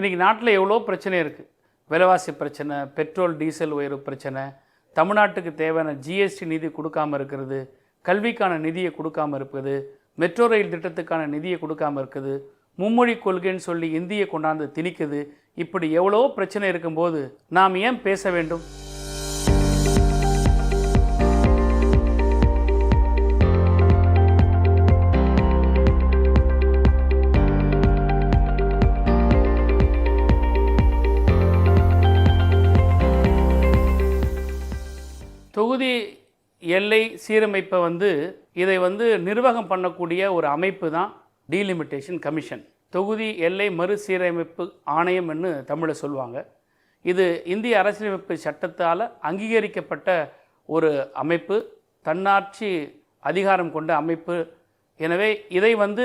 இன்றைக்கி நாட்டில் எவ்வளோ பிரச்சனை இருக்குது விலைவாசி பிரச்சனை பெட்ரோல் டீசல் உயர்வு பிரச்சனை தமிழ்நாட்டுக்கு தேவையான ஜிஎஸ்டி நிதி கொடுக்காம இருக்கிறது கல்விக்கான நிதியை கொடுக்காம இருக்குது மெட்ரோ ரயில் திட்டத்துக்கான நிதியை கொடுக்காம இருக்குது மும்மொழி கொள்கைன்னு சொல்லி இந்தியை கொண்டாந்து திணிக்குது இப்படி எவ்வளோ பிரச்சனை இருக்கும்போது நாம் ஏன் பேச வேண்டும்? எல்லை சீரமைப்பை வந்து இதை வந்து நிர்வாகம் பண்ணக்கூடிய ஒரு அமைப்பு தான் டீலிமிட்டேஷன் கமிஷன் தொகுதி எல்லை மறுசீரமைப்பு ஆணையம் என்று தமிழில் சொல்லுவாங்க. இது இந்திய அரசியலமைப்பு சட்டத்தால் அங்கீகரிக்கப்பட்ட ஒரு அமைப்பு தன்னாட்சி அதிகாரம் கொண்ட அமைப்பு. எனவே இதை வந்து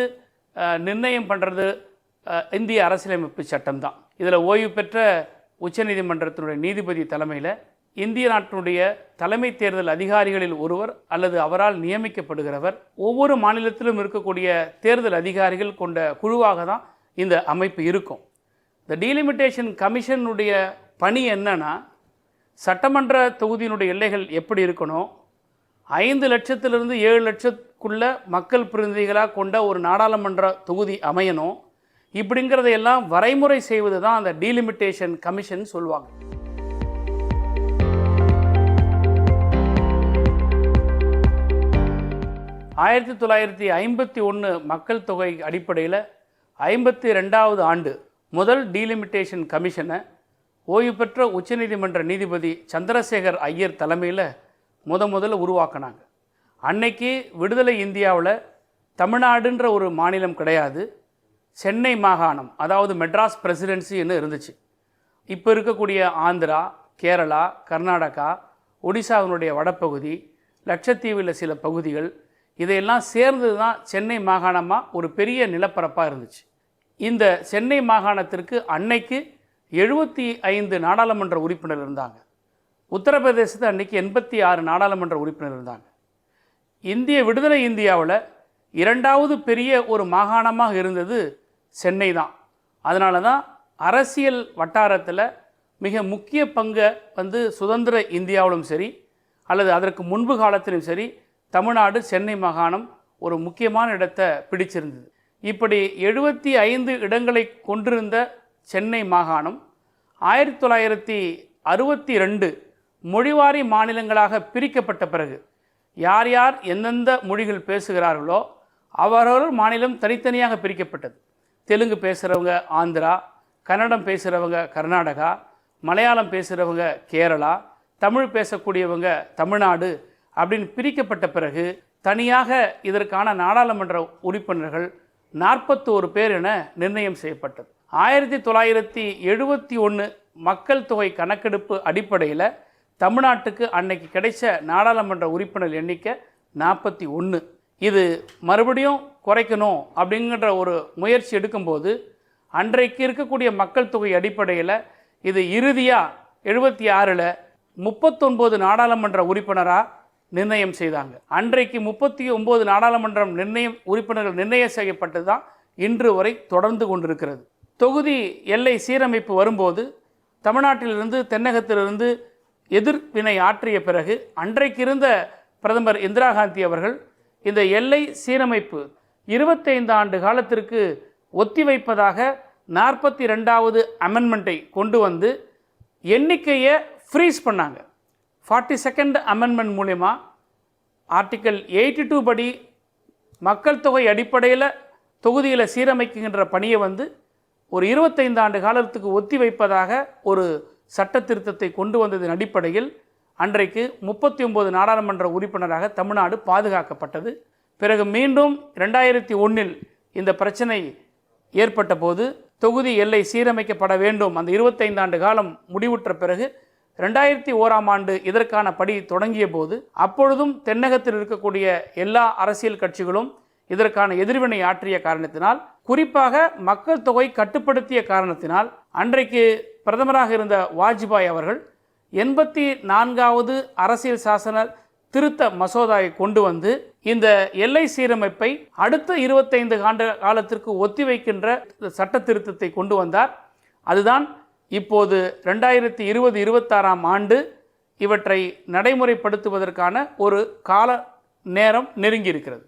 நிர்ணயம் பண்ணுறது இந்திய அரசியலமைப்பு சட்டம்தான். இதில் ஓய்வு பெற்ற உச்சநீதிமன்றத்தினுடைய நீதிபதி தலைமையில் இந்திய நாட்டினுடைய தலைமை தேர்தல் அதிகாரிகளில் ஒருவர் அல்லது அவரால் நியமிக்கப்படுகிறவர். ஒவ்வொரு மாநிலத்திலும் இருக்கக்கூடிய தேர்தல் அதிகாரிகள் கொண்ட குழுவாக தான் இந்த அமைப்பு இருக்கும். இந்த டீலிமிட்டேஷன் கமிஷனுடைய பணி என்னன்னா சட்டமன்ற தொகுதியினுடைய எல்லைகள் எப்படி இருக்கணும்? ஐந்து லட்சத்திலிருந்து ஏழு லட்சத்துக்குள்ள மக்கள் பிரதிநிதிகளாக கொண்ட ஒரு நாடாளுமன்ற தொகுதி அமையணும். இப்படிங்கிறதையெல்லாம் வரைமுறை செய்வது தான் அந்த டீலிமிட்டேஷன் கமிஷன் சொல்லுவாங்க. ஆயிரத்தி தொள்ளாயிரத்தி ஐம்பத்தி ஒன்று மக்கள் தொகை அடிப்படையில் ஐம்பத்தி ரெண்டாவது ஆண்டு முதல் டீலிமிட்டேஷன் கமிஷனை ஓய்வு பெற்ற உச்சநீதிமன்ற நீதிபதி சந்திரசேகர் ஐயர் தலைமையில் முத முதல்ல உருவாக்குனாங்க. அன்னைக்கு விடுதலை இந்தியாவில் தமிழ்நாடுன்ற ஒரு மாநிலம் கிடையாது. சென்னை மாகாணம் அதாவது மெட்ராஸ் பிரசிடென்சின்னு இருந்துச்சு. இப்போ இருக்கக்கூடிய ஆந்திரா கேரளா கர்நாடகா ஒடிசாவினுடைய வடப்பகுதி லட்சத்தீவில் சில பகுதிகள் இதையெல்லாம் சேர்ந்து தான் சென்னை மாகாணமாக ஒரு பெரிய நிலப்பரப்பாக இருந்துச்சு. இந்த சென்னை மாகாணத்திற்கு அன்னைக்கு எழுபத்தி ஐந்து நாடாளுமன்ற உறுப்பினர் இருந்தாங்க. உத்தரப்பிரதேசத்து அன்னைக்கு எண்பத்தி ஆறு நாடாளுமன்ற உறுப்பினர் இருந்தாங்க. இந்திய விடுதலை இந்தியாவில் இரண்டாவது பெரிய ஒரு மாகாணமாக இருந்தது சென்னை தான். அதனால தான் அரசியல் வட்டாரத்தில் மிக முக்கிய பங்கை வந்து சுதந்திர இந்தியாவிலும் சரி அல்லது அதற்கு முன்பு காலத்திலும் சரி தமிழ்நாடு சென்னை மாகாணம் ஒரு முக்கியமான இடத்தை பிடிச்சிருந்தது. இப்படி எழுபத்தி ஐந்து இடங்களை கொண்டிருந்த சென்னை மாகாணம் ஆயிரத்தி தொள்ளாயிரத்தி அறுபத்தி ரெண்டு மொழிவாரி மாநிலங்களாக பிரிக்கப்பட்ட பிறகு யார் யார் எந்தெந்த மொழிகள் பேசுகிறார்களோ அவரவர் மாநிலம் தனித்தனியாக பிரிக்கப்பட்டது. தெலுங்கு பேசுகிறவங்க ஆந்திரா கன்னடம் பேசுகிறவங்க கர்நாடகா மலையாளம் பேசுகிறவங்க கேரளா தமிழ் பேசக்கூடியவங்க தமிழ்நாடு அப்படின்னு பிரிக்கப்பட்ட பிறகு தனியாக இதற்கான நாடாளுமன்ற உறுப்பினர்கள் நாற்பத்தோரு பேர் என நிர்ணயம் செய்யப்பட்டது. ஆயிரத்தி தொள்ளாயிரத்தி எழுபத்தி ஒன்று மக்கள் தொகை கணக்கெடுப்பு அடிப்படையில் தமிழ்நாட்டுக்கு அன்னைக்கு கிடைச்ச நாடாளுமன்ற உறுப்பினர் எண்ணிக்கை நாற்பத்தி ஒன்று இது மறுபடியும் குறைக்கணும் அப்படிங்கிற ஒரு முயற்சி எடுக்கும்போது அன்றைக்கு இருக்கக்கூடிய மக்கள் தொகை அடிப்படையில் இது இறுதியாக எழுபத்தி ஆறில் முப்பத்தொன்பது நாடாளுமன்ற உறுப்பினராக நிர்ணயம் செய்தாங்க. அன்றைக்கு முப்பத்தி ஒம்பது நாடாளுமன்றம் நிர்ணயம் உறுப்பினர்கள் நிர்ணயம் செய்யப்பட்டது தான் இன்று வரை தொடர்ந்து கொண்டிருக்கிறது. தொகுதி எல்லை சீரமைப்பு வரும்போது தமிழ்நாட்டிலிருந்து தென்னகத்திலிருந்து எதிர்வினை ஆற்றிய பிறகு அன்றைக்கு இருந்த பிரதமர் இந்திரா காந்தி அவர்கள் இந்த எல்லை சீரமைப்பு இருபத்தைந்து ஆண்டு காலத்திற்கு ஒத்திவைப்பதாக நாற்பத்தி ரெண்டாவது அமெண்ட்மெண்ட்டை கொண்டு வந்து எண்ணிக்கையை ஃப்ரீஸ் பண்ணாங்க. ஃபார்ட்டி செகண்ட் அமெண்ட்மெண்ட் மூலிமா ஆர்டிக்கல் எயிட்டி டூ படி மக்கள் தொகை அடிப்படையில் தொகுதியில் சீரமைக்கின்ற பணியை வந்து ஒரு இருபத்தைந்து ஆண்டு காலத்துக்கு ஒத்தி வைப்பதாக ஒரு சட்ட திருத்தத்தை கொண்டு வந்ததன் அடிப்படையில் அன்றைக்கு முப்பத்தி ஒம்பது நாடாளுமன்ற உறுப்பினராக தமிழ்நாடு பாதுகாக்கப்பட்டது. பிறகு மீண்டும் ரெண்டாயிரத்தி ஒன்றில் இந்த பிரச்சனை ஏற்பட்ட போது தொகுதி எல்லை சீரமைக்கப்பட வேண்டும். அந்த இருபத்தைந்து ஆண்டு காலம் முடிவுற்ற பிறகு ரெண்டாயிரத்தி ஓராம் ஆண்டு இதற்கான படி தொடங்கிய போது அப்பொழுதும் தென்னகத்தில் இருக்கக்கூடிய எல்லா அரசியல் கட்சிகளும் இதற்கான எதிர்வினை ஆற்றிய காரணத்தினால் குறிப்பாக மக்கள் தொகை கட்டுப்படுத்திய காரணத்தினால் அன்றைக்கு பிரதமராக இருந்த வாஜ்பாய் அவர்கள் எண்பத்தி நான்காவது அரசியல் சாசன திருத்த மசோதாவை கொண்டு வந்து இந்த எல்லை சீரமைப்பை அடுத்த இருபத்தைந்து ஆண்டு காலத்திற்கு ஒத்திவைக்கின்ற சட்ட திருத்தத்தை கொண்டு வந்தார். அதுதான் இப்போது ரெண்டாயிரத்தி இருபது இருபத்தாறாம் ஆண்டு இவற்றை நடைமுறைப்படுத்துவதற்கான ஒரு கால நேரம் நெருங்கி இருக்கிறது